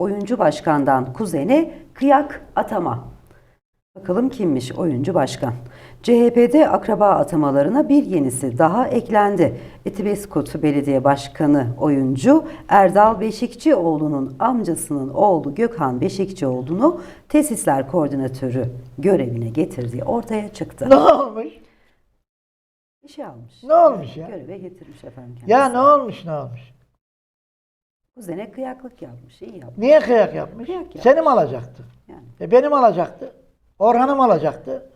Oyuncu başkandan kuzene kıyak atama. Bakalım kimmiş oyuncu başkan? CHP'de akraba atamalarına bir yenisi daha eklendi. Etibeskot Belediye Başkanı oyuncu Erdal Beşikçioğlu'nun amcasının oğlu Gökhan Beşikçioğlu'nu tesisler koordinatörü görevine getirdiği ortaya çıktı. Ne olmuş? İşe almış. Ne olmuş ya? Göreve getirmiş efendim kendisi. Ya ne olmuş ne olmuş? Kuzene kıyaklık yapmış, iyi yapmış. Niye kıyak yapmış? Kıyak yapmış. Seni mi alacaktı? Yani. E benim alacaktı. Orhan'ım alacaktı.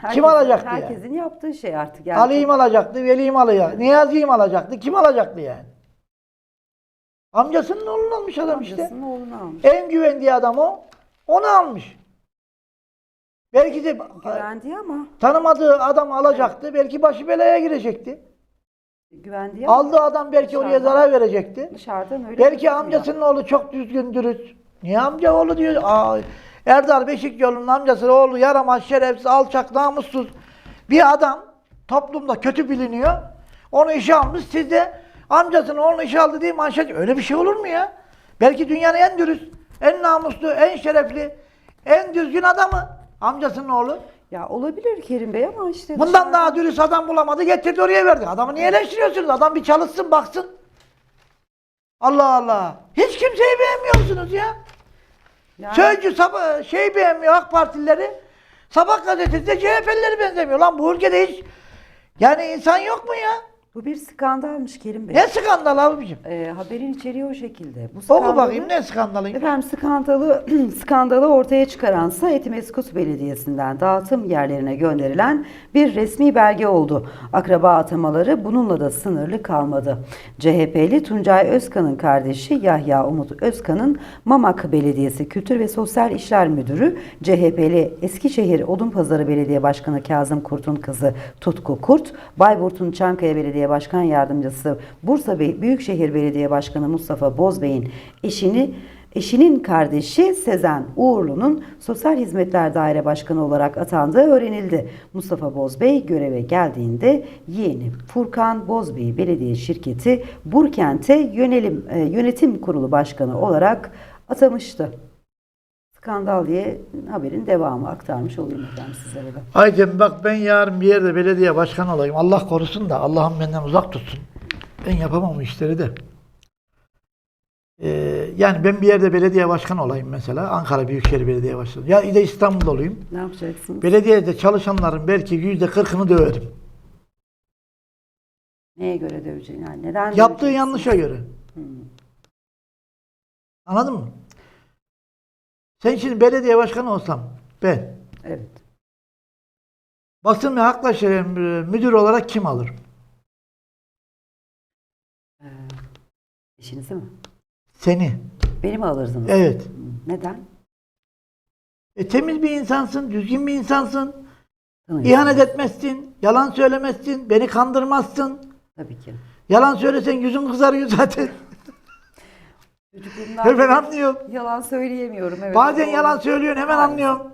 Herkesin- alacaktı yani? Herkesin yaptığı şey artık. Yani Ali'yim alacaktı, Veli'yim alacaktı. Niyazi'yim alacaktı. Kim alacaktı yani? Amcasının oğlunu almış adam işte. Amcasının oğlunu almış. En güvendiği adam o. Onu almış. Belki de Güvendi ama tanımadığı adam alacaktı. Belki başı belaya girecekti. Güvendi ama Aldığı adam belki oraya Dışarıdan- zarar verecekti. dışarıdan öyle Belki gözüküyor. amcasının oğlu çok düzgün dürüst. Niye amca oğlu diyor? Aa, Erdal Beşikçioğlu'nun amcasının oğlu yaramaz, şerefsiz, alçak, namussuz bir adam toplumda kötü biliniyor. Onu işe almış. Siz de amcasının oğlunu işe aldı diye manşet. Öyle bir şey olur mu ya? Belki dünyanın en dürüst, en namuslu, en şerefli, en düzgün adamı amcasının oğlu. Ya olabilir Kerim Bey ama işte Bundan dışarıdan- daha dürüst adam bulamadı, getirdi oraya verdi. Adamı niye eleştiriyorsunuz? Adam bir çalışsın, baksın. Allah Allah. Hiç kimseyi beğenmiyorsunuz ya. Yani Sözcü sabah şey beğenmiyor AK Partilileri. Sabah gazetesi de CHP'lileri benzemiyor. Lan bu ülkede hiç yani insan yok mu ya? Bu bir skandalmış Kerim Bey. Ne skandal abicim? Ee, haberin içeriği o şekilde. Bu Oku skandalı- bakayım ne skandalıyım? Efendim skandalı, skandalı ortaya çıkaransa Etimeskut Belediyesi'nden dağıtım yerlerine gönderilen bir resmi belge oldu. Akraba atamaları bununla da sınırlı kalmadı. CHP'li Tuncay Özkan'ın kardeşi Yahya Umut Özkan'ın Mamak Belediyesi Kültür ve Sosyal İşler Müdürü, CHP'li Eskişehir Odunpazarı Belediye Başkanı Kazım Kurt'un kızı Tutku Kurt, Bayburt'un Çankaya Belediye Başkan Yardımcısı Bursa Büyükşehir Belediye Başkanı Mustafa Bozbey'in eşini Eşinin kardeşi Sezen Uğurlu'nun Sosyal Hizmetler Daire Başkanı olarak atandığı öğrenildi. Mustafa Bozbey göreve geldiğinde yeğeni Furkan Bozbey Belediye Şirketi Burkent'e yönelim, e, yönetim kurulu başkanı olarak atamıştı. Skandal diye haberin devamı aktarmış olayım efendim sizlere de. Aycem bak ben yarın bir yerde belediye başkanı olayım. Allah korusun da Allah'ım benden uzak tutsun. Ben yapamam bu işleri de. Ee, yani ben bir yerde belediye başkanı olayım mesela. Ankara Büyükşehir Belediye Başkanı. Ya da İstanbul'da olayım. Ne yapacaksınız? Belediyede çalışanların belki yüzde kırkını döverim. Neye göre döveceğini? Yani neden Yaptığı yanlışa göre. Hmm. Anladın mı? Sen şimdi belediye başkanı olsam ben Evet. basın ve hakla şeref müdür olarak kim alır? Ee, eşinizi mi? Seni. Beni mi alırdınız? Evet. Neden? E, temiz bir insansın, düzgün bir insansın. Tanıyorsunuz. İhanet etmezsin, yalan söylemezsin, beni kandırmazsın. Tabii ki. Yalan söylesen yüzün kızarıyor zaten. Çocukluğumdan beri anlıyorum. yalan söyleyemiyorum. Evet, Bazen doğru. yalan söylüyorsun hemen Hayır. anlıyorum.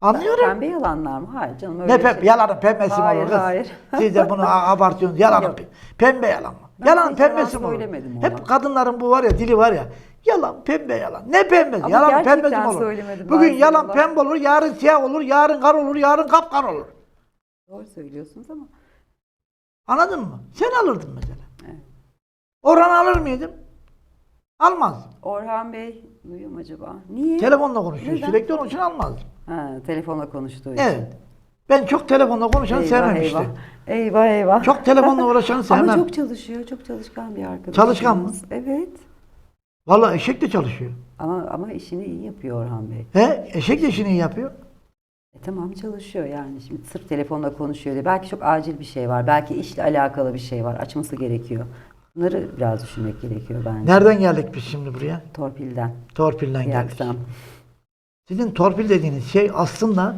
Anlıyorum. Pembe yalanlar mı? Hayır canım öyle Ne pembe? şey. Yalanın pembesi mi Hayır, olur kız? hayır. Siz de bunu a- abartıyorsunuz. Yalanın Yok. pe- pembe yalan mı? Ben Yalanın hiç yalan pembesi mi olur? söylemedim ona. Hep kadınların bu var ya dili var ya. Yalan pembe yalan. Ne pembesi? Ama yalan gerçekten pembesi mi olur? söylemedim Bugün ben yalan sana. pembe olur, yarın siyah olur, yarın kar olur, yarın kapkan olur. Doğru söylüyorsunuz ama. Anladın mı? Sen alırdın mesela. Evet. Orhan alır mıydım? Almazdım. Orhan Bey duyuyor mu acaba? Niye? Telefonla konuşuyor. Neden? Sürekli onun için almazdım. Ha, telefonla konuştuğu için. Evet. Ben çok telefonla konuşanı Eyvah, sevmem eyvah. işte. Eyvah eyvah. Çok telefonla uğraşanı sevmem. Ama çok çalışıyor. Çok çalışkan bir arkadaşımız. Çalışkan mı? Evet. Vallahi eşek de çalışıyor. Ama ama işini iyi yapıyor Orhan Bey. He? Eşek de işini iyi yapıyor. E tamam çalışıyor yani. Şimdi sırf telefonla konuşuyor diye. Belki çok acil bir şey var. Belki işle alakalı bir şey var. Açması gerekiyor. Bunları biraz düşünmek gerekiyor bence. Nereden geldik biz şimdi buraya? Torpilden. Torpilden geldik. Yaksam. Sizin torpil dediğiniz şey aslında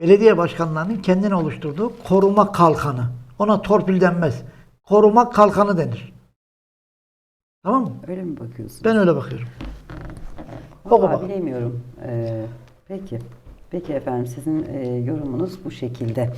belediye başkanlarının kendini oluşturduğu koruma kalkanı. Ona torpil denmez. Koruma kalkanı denir. Tamam mı? Öyle mi bakıyorsun? Ben öyle bakıyorum. Vallahi bakalım. bilemiyorum. Ee, peki. Peki efendim sizin e, yorumunuz bu şekilde.